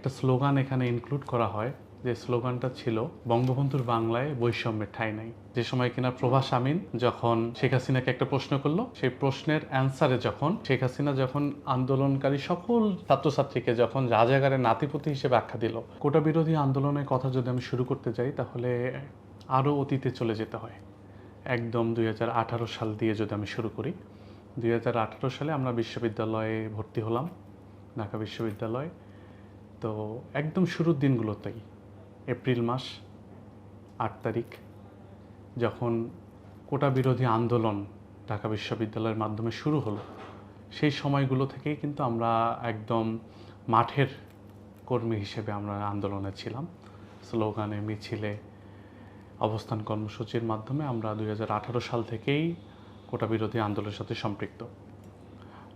একটা স্লোগান এখানে ইনক্লুড করা হয়, যে স্লোগানটা ছিল, বঙ্গবন্ধুর বাংলায় বৈষম্যের ঠাঁই নাই। যে সময় কিনা প্রভাস আমিন যখন শেখ হাসিনাকে একটা প্রশ্ন করল, সেই প্রশ্নের অ্যান্সারে যখন শেখ হাসিনা যখন আন্দোলনকারী সকল ছাত্রছাত্রীকে যখন রাজাগারে নাতিপতি হিসেবে আখ্যা দিল, কোটা বিরোধী আন্দোলনের কথা যদি আমি শুরু করতে যাই, তাহলে আরও অতীতে চলে যেতে হয়। একদম দুই হাজার আঠারো সাল দিয়ে যদি আমি শুরু করি, দুই হাজার আঠারো সালে আমরা বিশ্ববিদ্যালয়ে ভর্তি হলাম, ঢাকা বিশ্ববিদ্যালয়। তো একদম শুরুর দিনগুলোতেই এপ্রিল মাস, আট তারিখ, যখন কোটা বিরোধী আন্দোলন ঢাকা বিশ্ববিদ্যালয়ের মাধ্যমে শুরু হলো, সেই সময়গুলো থেকেই কিন্তু আমরা একদম মাঠের কর্মী হিসেবে আমরা আন্দোলনে ছিলাম। স্লোগানে মিছিলে অবস্থান কর্মসূচির মাধ্যমে আমরা দু হাজার আঠারো সাল থেকেই কোটা বিরোধী আন্দোলনের সাথে সম্পৃক্ত।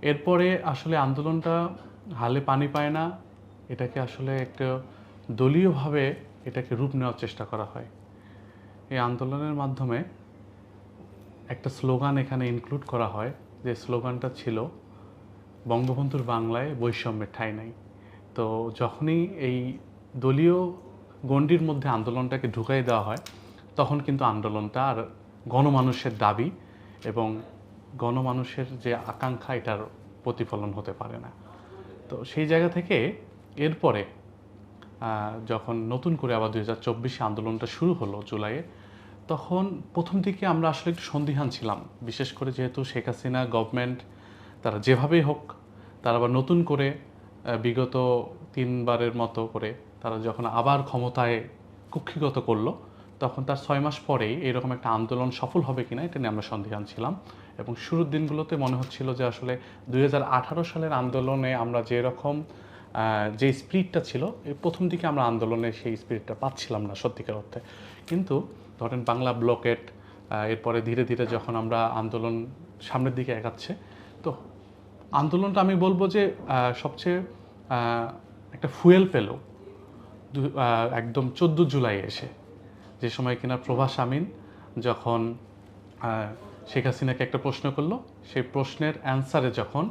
এরপরে আসলে আন্দোলনটা হালে পানি পায় না এটাকে আসলে একটা দলীয়ভাবে এটাকে রূপ নেওয়ার চেষ্টা করা হয়। এই আন্দোলনের মাধ্যমে একটা স্লোগান এখানে ইনক্লুড করা হয় যে স্লোগানটা ছিল, বঙ্গবন্ধুর বাংলায় বৈষম্যের ঠাঁই নাই। তো যখনই এই দলীয় গণ্ডির মধ্যে আন্দোলনটাকে ঢুকাই দেওয়া হয়, তখন কিন্তু আন্দোলনটা আর গণমানুষের দাবি এবং গণমানুষের যে আকাঙ্ক্ষা, এটার প্রতিফলন হতে পারে না। তো সেই জায়গা থেকে এরপরে যখন নতুন করে আবার দুই হাজার চব্বিশে আন্দোলনটা শুরু হলো জুলাইয়ে, তখন প্রথম দিকে আমরা আসলে একটু সন্দিহান ছিলাম। বিশেষ করে যেহেতু শেখ হাসিনা গভর্নমেন্ট তারা যেভাবেই হোক, তারা আবার নতুন করে বিগত তিনবারের মতো করে তারা যখন আবার ক্ষমতায় কুক্ষিগত করল, তখন তার ছয় মাস পরেই এরকম একটা আন্দোলন সফল হবে কিনা এটা নিয়ে আমরা সন্দিহান ছিলাম। এবং শুরুর দিনগুলোতে মনে হচ্ছিল যে আসলে দুই হাজার আঠারো সালের আন্দোলনে আমরা যেরকম যে স্পিরিটটা ছিল প্রথম দিকে আমরা আন্দোলনে সেই স্পিরিটটা পাচ্ছিলাম না সত্যিকার অর্থে। কিন্তু ধরেন বাংলা ব্লকেট এরপরে ধীরে ধীরে যখন আমরা আন্দোলন সামনের দিকে এগাচ্ছে, তো আন্দোলনটা আমি বলব যে সবচেয়ে একটা ফুয়েল পেল একদম চোদ্দ জুলাই এসে। যে সময় কিনা প্রভাস আমিন যখন শেখ হাসিনাকে একটা প্রশ্ন করল, সেই প্রশ্নের অ্যান্সারে যখন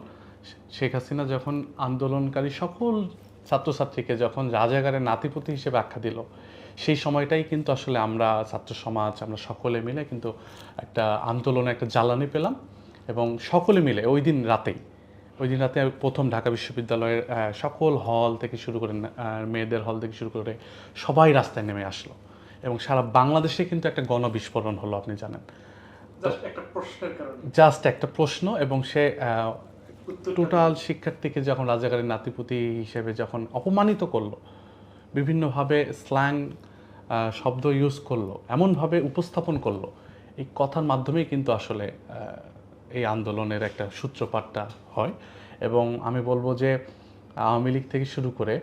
শেখ হাসিনা যখন আন্দোলনকারী সকল ছাত্রছাত্রীকে যখন রাজাগারে নাতিপতি হিসেবে আখ্যা দিল সেই সময়টাই কিন্তু আসলে আমরা ছাত্র সমাজ আমরা সকলে মিলে কিন্তু একটা আন্দোলনে একটা জ্বালানি পেলাম এবং সকলে মিলে ওই দিন রাতেই ওই দিন রাতে প্রথম ঢাকা বিশ্ববিদ্যালয়ের সকল হল থেকে শুরু করে মেয়েদের হল থেকে শুরু করে সবাই রাস্তায় নেমে আসলো এবং সারা বাংলাদেশে কিন্তু একটা গণবিস্ফোরণ হলো আপনি জানেন। জাস্ট একটা প্রশ্ন এবং সে টোটাল শিক্ষার্থীকে যখন রাজাকারের নাতিপুতি হিসেবে যখন অপমানিত করল বিভিন্নভাবে স্ল্যাং শব্দ ইউজ করল এমনভাবে উপস্থাপন করল এই কথার মাধ্যমেই কিন্তু আসলে এই আন্দোলনের একটা সূত্রপাতটা হয়। এবং আমি বলব যে আওয়ামী লীগ থেকে শুরু করে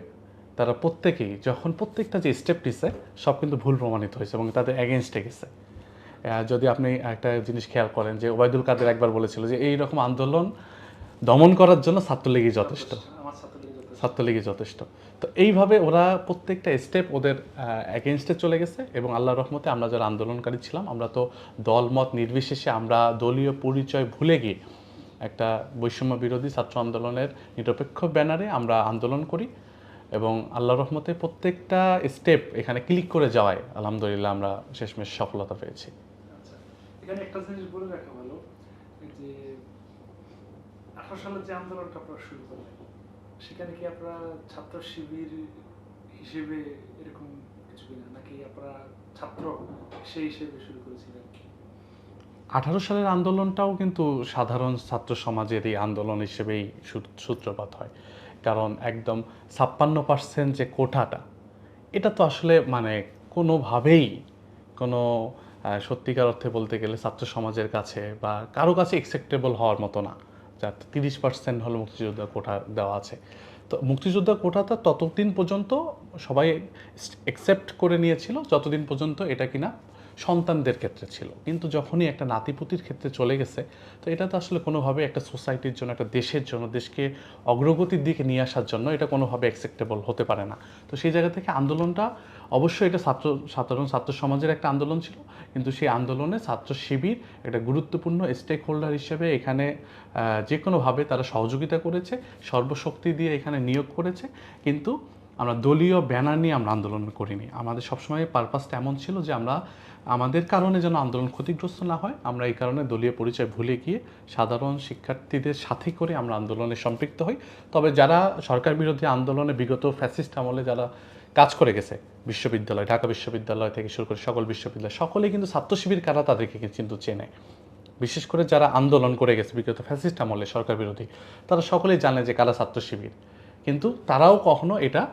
তারা প্রত্যেকেই যখন প্রত্যেকটা যে স্টেপ নিছে সব কিন্তু ভুল প্রমাণিত হয়েছে এবং তাদের এগেনস্টে গেছে। যদি আপনি একটা জিনিস খেয়াল করেন যে ওবায়দুল কাদের একবার বলেছিল যে এই রকম আন্দোলন দমন করার জন্য ছাত্রলীগই যথেষ্ট। ছাত্রলীগই যথেষ্ট। তো এইভাবে ওরা প্রত্যেকটা স্টেপ ওদের এগেনস্টে চলে গেছে এবং আল্লাহ রহমতে আমরা যারা আন্দোলনকারী ছিলাম, আমরা তো দলমত নির্বিশেষে আমরা দলীয় পরিচয় ভুলে গিয়ে একটা বৈষম্য বিরোধী ছাত্র আন্দোলনের নিরপেক্ষ ব্যানারে আমরা আন্দোলন করি এবং আল্লাহ রহমতে প্রত্যেকটা স্টেপ এখানে ক্লিক করে যাওয়ায় আলহামদুলিল্লাহ আমরা শেষমেশ সফলতা পেয়েছি। আচ্ছা এখানে একটা জিনিস বলে রাখা ভালো, যে আঠারো সালের যে আন্দোলনটা আপনারা শুরু করলেন। সেখানে কি আপনারা ছাত্র শিবির হিসেবে এরকম কিছু কিনা নাকি আপনারা ছাত্র সেই হিসেবে শুরু করেছিলেন? আঠারো সালের আন্দোলনটাও কিন্তু সাধারণ ছাত্র সমাজের এই আন্দোলন হিসেবেই সূত্রপাত হয়। কারণ একদম ছাপ্পান্ন পার্সেন্ট যে কোঠাটা এটা তো আসলে মানে কোনোভাবেই কোনো সত্যিকার অর্থে বলতে গেলে ছাত্র সমাজের কাছে বা কারও কাছে একসেপ্টেবল হওয়ার মতো না। যা তিরিশ পার্সেন্ট হলো মুক্তিযোদ্ধা কোঠা দেওয়া আছে। তো মুক্তিযোদ্ধা কোঠাটা ততদিন পর্যন্ত সবাই অ্যাকসেপ্ট করে নিয়েছিল, যতদিন পর্যন্ত এটা কিনা সন্তানদের ক্ষেত্রে ছিল। কিন্তু যখনই একটা নাতিপুতির ক্ষেত্রে চলে গেছে, তো এটা তো আসলে কোনোভাবে একটা সোসাইটির জন্য, একটা দেশের জন্য, দেশকে অগ্রগতির দিকে নিয়ে আসার জন্য এটা কোনোভাবে অ্যাকসেপ্টেবল হতে পারে না। তো সেই জায়গা থেকে আন্দোলনটা অবশ্যই এটা ছাত্র, সাধারণ ছাত্র সমাজের একটা আন্দোলন ছিল। কিন্তু সেই আন্দোলনে ছাত্র শিবির একটা গুরুত্বপূর্ণ স্টেক হোল্ডার হিসেবে এখানে যে কোনোভাবে তারা সহযোগিতা করেছে, সর্বশক্তি দিয়ে এখানে নিয়োগ করেছে। কিন্তু আমরা দলীয় ব্যানার নিয়ে আমরা আন্দোলন করিনি। আমাদের সবসময় পারপাসটা এমন ছিল যে আমরা আমাদের কারণে যেন আন্দোলন ক্ষতিগ্রস্ত না হয়। আমরা এই কারণে দলীয় পরিচয় ভুলে গিয়ে সাধারণ শিক্ষার্থীদের সাথে করে আমরা আন্দোলনে সম্পৃক্ত হই। তবে যারা সরকার বিরোধী আন্দোলনে বিগত ফ্যাসিস্ট আমলে যারা কাজ করে গেছে, বিশ্ববিদ্যালয়, ঢাকা বিশ্ববিদ্যালয় থেকে শুরু করে সকল বিশ্ববিদ্যালয়, সকলেই কিন্তু ছাত্র শিবির কারা তাদেরকে কিন্তু চেনে। বিশেষ করে যারা আন্দোলন করে গেছে বিগত ফ্যাসিস্ট আমলে সরকার বিরোধী, তারা সকলেই জানে যে কারা ছাত্র শিবির। কিন্তু তারাও কখনো এটা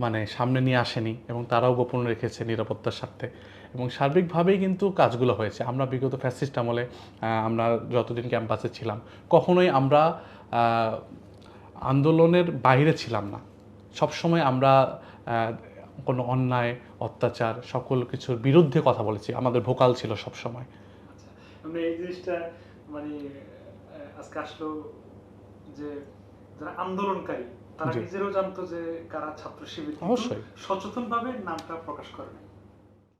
মানে সামনে নিয়ে আসেনি এবং তারাও গোপন রেখেছে নিরাপত্তার স্বার্থে। এবং সার্বিকভাবেই কিন্তু কাজগুলো হয়েছে। আমরা বিগত ফ্যাসিস্ট আমলে আমরা যতদিন ক্যাম্পাসে ছিলাম, কখনোই আমরা আন্দোলনের বাইরে ছিলাম না। সবসময় আমরা কোনো অন্যায়, অত্যাচার, সকল কিছুর বিরুদ্ধে কথা বলেছি। আমাদের ভোকাল ছিল সবসময়। আচ্ছা মানে এই জিনিসটা মানে আজকে আসলো যে যারা আন্দোলনকারী তারা নিজেরাও জানতো যে কারা ছাত্র শিবির অবশ্যই। সচেতন ভাবে নামটা প্রকাশ করে